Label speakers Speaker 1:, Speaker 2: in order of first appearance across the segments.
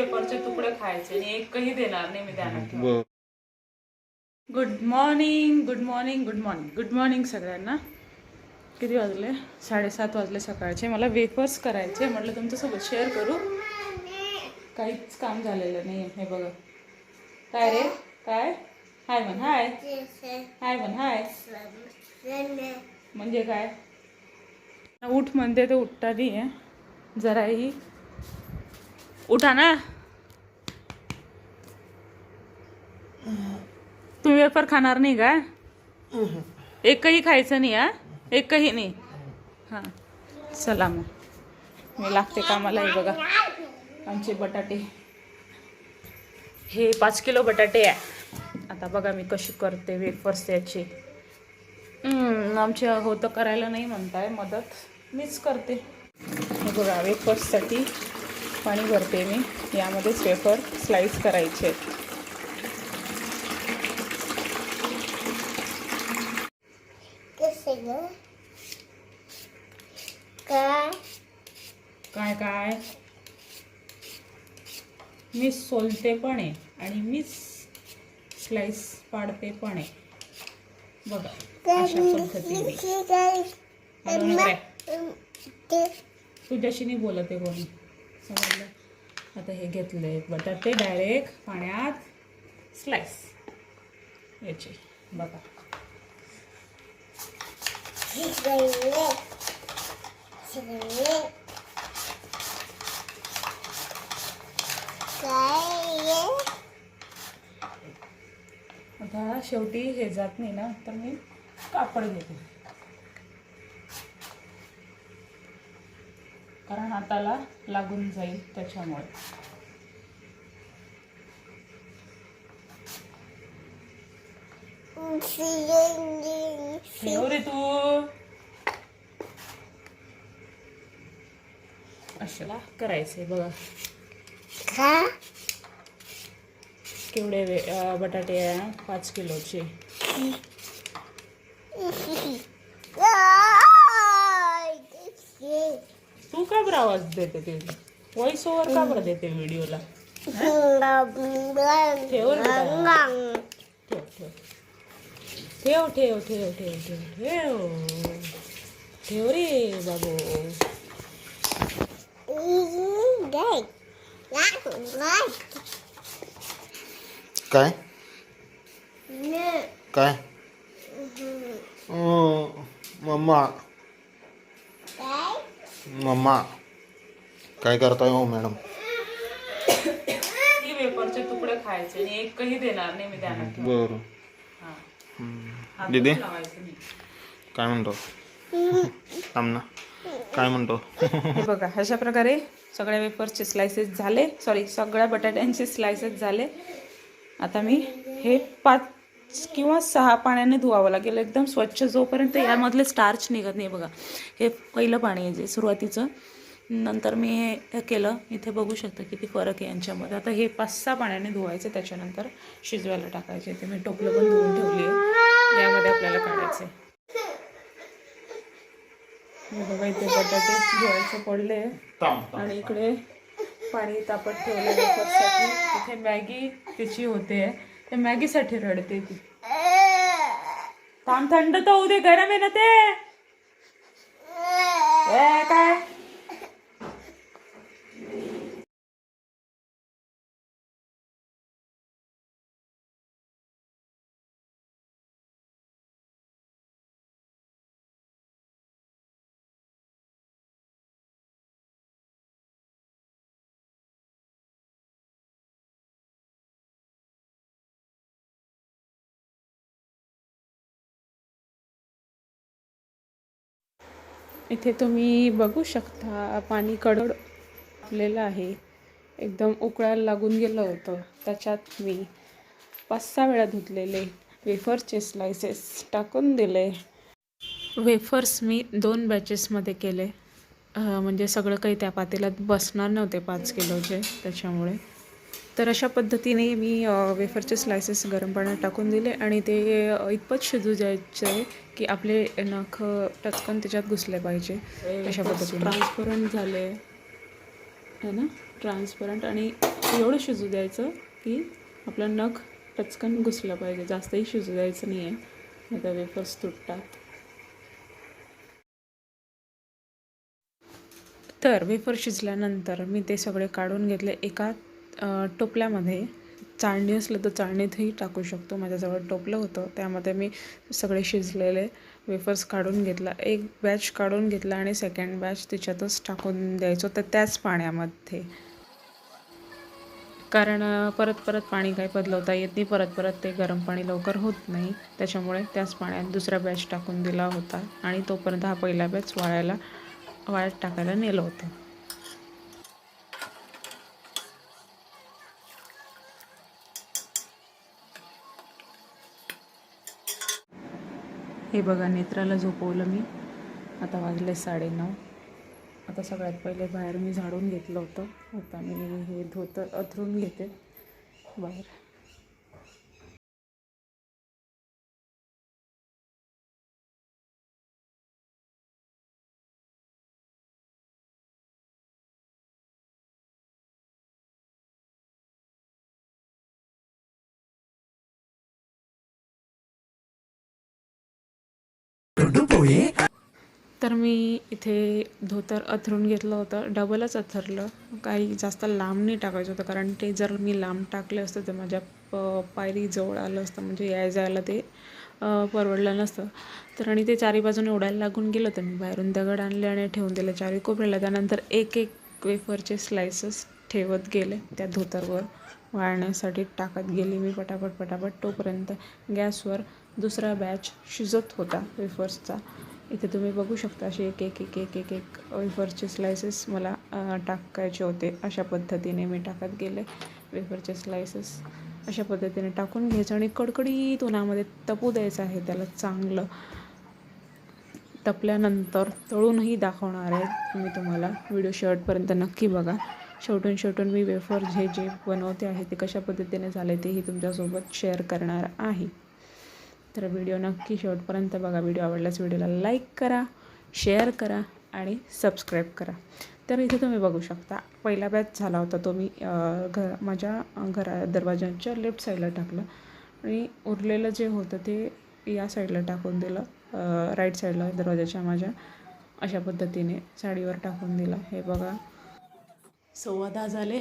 Speaker 1: वेफरचे तुकडे खायचे आणि एकही देणार नाही मी त्यांना good morning good morning good morning good morning सगळ्यांना. किती वाजले? साडेसात वाजले सकाळचे. मला वेफर्स करायचे म्हटलं तुमच्यासोबत शेअर करू. काहीच काम झालेलं नाही हे बघा. काय रे? काय? हाय म्हण हाय हाय म्हण हाय म्हणजे काय? उठ म्हणते तर उठता नाही आहे. जराही उठा ना. तुम्ही वेफर खाणार नाही का? एकही खायचं नाही हा? एकही नाही. हां. चला मग. मी लागते कामाला हे बघा. आमचे बटाटे. हे पाच किलो बटाटे आहे. आता बघा मी कशी करते वेफर्स याची. आमच्या होतं करायला नाही म्हणताय मदत मीच करते. हे बघा वेफर्ससाठी पाणी भरते मी. यामध्येच वेफर स्लाइस करायचे. आहेत
Speaker 2: काय?
Speaker 1: काय काय? मी सोलते पण आहे आणि मीच स्लाइस पाडते पण आहे. बघा अशा. तुझ्याशी नाही बोलत आहे कोणी. समजलं आता हे घेतले बटाटे डायरेक्ट पाण्यात स्लाइस याचे. बघा. आता शेवटी हे जात नाही ना तर मी कापड घेते. कारण हाताला लागून जाईल त्याच्यामुळे. ठेव रे तू. अशाला करायचंय बघा. केवढे बटाटे पाच किलोचे तू का बरं आवाज देते ते व्हॉइस ओव्हर का बरं देते व्हिडिओला ठेव रे बेटा. ठेव ठेव ठेव ठेव ठेव ठेव ठेव ठेव रे बाबू
Speaker 3: काय काय अं, मम्मा मम्मा काय करताय हो मॅडम?
Speaker 1: ही वेफरचे तुकडे खायचे आणि एकही देणार नाही मी त्यांना
Speaker 3: बर.
Speaker 1: हा.
Speaker 3: हम्म. दीदी?
Speaker 1: लावायचं नाही.
Speaker 3: काय म्हणतो? थांब ना काय म्हणतो?
Speaker 1: हे बघा अशा प्रकारे सगळ्या वेफरचे स्लायसेस झाले. सॉरी सगळ्या बटाट्यांचे स्लायसेस झाले. आता मी हे पाच किंवा सहा पाण्याने धुवावं लागेल. एकदम स्वच्छ जोपर्यंत यामधले स्टार्च निघत नाही बघा. हे पहिलं पाणी आहे जे सुरुवातीचं. नंतर मी हे केलं. इथे बघू शकता किती फरक आहे यांच्यामध्ये. आता हे पाच सहा पाण्याने धुवायचे त्याच्यानंतर शिजवायला टाकायचे. ते मी टोपलं पण धुवून ठेवली आहे. यामध्ये आपल्याला काढायचे. बघा इथे बटाटे धुवायचे पडले. आणि इकडे पाणी तापत ठेवलं इथे मॅगी तिची होते. ते मॅगीसाठी रडते ती. थांब थंड तर होऊ दे. गरम आहे ना ते. काय? इथे तुम्ही बघू शकता पाणी कडड आपलेलं आहे. एकदम उकळायला लागून गेलं होतं. त्याच्यात मी पाच सहा वेळा धुतलेले वेफरचे स्लायसेस टाकून दिले. वेफर्स मी दोन बॅचेसमध्ये केले. म्हणजे सगळं काही त्या पातेल्यात बसणार नव्हते पाच किलोचे त्याच्यामुळे. तर अशा पद्धतीने मी वेफरचे स्लायसेस गरम पाण्यात टाकून दिले आणि ते इतपत शिजू द्यायचे की आपले नख टचकन त्याच्यात घुसले पाहिजे. अशा पद्धतीने. ट्रान्सपरंट झाले. है ना? ट्रान्सपरंट आणि एवढं शिजू द्यायचं की आपलं नख टचकन घुसलं पाहिजे. जास्तही शिजू द्यायचं नाही आहे नाही तर वेफर्स तुटतात. तर वेफर शिजल्यानंतर मी ते सगळे काढून घेतले. एका टोपल्यामध्ये चाळणी असलं तर चाळणीतही टाकू शकतो. माझ्याजवळ टोपलं होतं. त्यामध्ये मी सगळे शिजलेले वेफर्स काढून घेतला. एक बॅच काढून घेतला आणि सेकंड बॅच तिच्यातच टाकून द्यायचो तर त्याच पाण्यामध्ये. कारण परत परत पाणी काही बदलवता येत नाही. परत परत ते गरम पाणी लवकर होत नाही. त्याच्यामुळे त्याच पाण्यात दुसरा बॅच टाकून दिला होता. आणि तोपर्यंत हा पहिला बॅच वाळायला वाळत टाकायला नेलं होतं. हे बघा नेत्राला झोपवलं मी. आता वाजले साडेनऊ. आता सगळ्यात पहिले बाहेर मी झाडून घेतलं होतं. आता मी हे धोतर अथरून घेते बाहेर. तर मी इथे धोतर अथरून घेतलं होतं. डबलच अथरलं. काही जास्त लांब नाही टाकायचं होतं कारण ते जर मी लांब टाकलं असतं तर माझ्या प पायरीजवळ आलं असतं म्हणजे याय जायला ते परवडलं नसतं. तर आणि ते चारी बाजूने उडायला लागून गेलं तर मी बाहेरून दगड आणले आणि ठेवून दिलं चारी कोपऱ्याला. त्यानंतर एक एक वेफरचे स्लायसेस ठेवत गेले त्या धोतरवर. वाळण्यासाठी टाकत गेली मी पटापट पटापट तोपर्यंत. गॅसवर दुसरा बॅच शिजत होता वेफर्सचा इथे तुम्ही बघू शकता असे एक एक एक एक एक एक वेफर्सचे स्लायसेस मला टाकायचे होते. अशा पद्धतीने मी टाकत गेले वेफरचे स्लायसेस अशा पद्धतीने टाकून घ्यायचं आणि कडकडीत उन्हामध्ये तपू द्यायचं आहे. त्याला चांगलं तपल्यानंतर तळूनही दाखवणार आहे. मी तुम्हाला व्हिडिओ शेवटपर्यंत नक्की बघा. शेवटून शेवटून मी वेफर जे जे बनवते आहे ते कशा पद्धतीने झाले तेही तुमच्यासोबत शेअर करणार आहे. तर व्हिडिओ नक्की शेवटपर्यंत बघा. व्हिडिओ आवडल्यास व्हिडिओला लाईक करा शेअर करा आणि सबस्क्राईब करा. तर इथे तुम्ही बघू शकता पहिला बॅच झाला होता तो मी घ माझ्या घरा दरवाज्यांच्या लेफ्ट साईडला टाकलं. आणि उरलेलं जे होतं ते या साईडला टाकून दिलं. राईट साईडला दरवाजाच्या माझ्या अशा पद्धतीने साडीवर टाकून दिलं. हे बघा. सव्वा दहा झाले.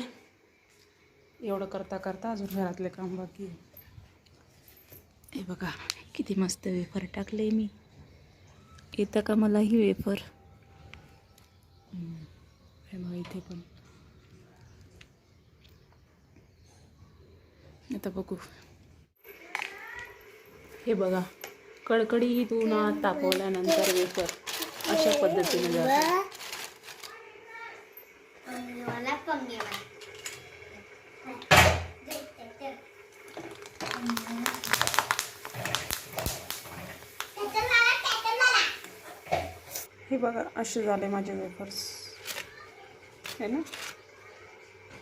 Speaker 1: एवढं करता करता अजून घरातले काम बाकी हे बघा. किती मस्त वेफर टाकले मी. येतं का मला ही वेफर? हम्म. इथे पण. आता बघू. हे बघा कडकडीत उन्हात तापवल्यानंतर वेफर अशा पद्धतीने जातं. हे बघा असे झाले माझे वेफर्स है ना?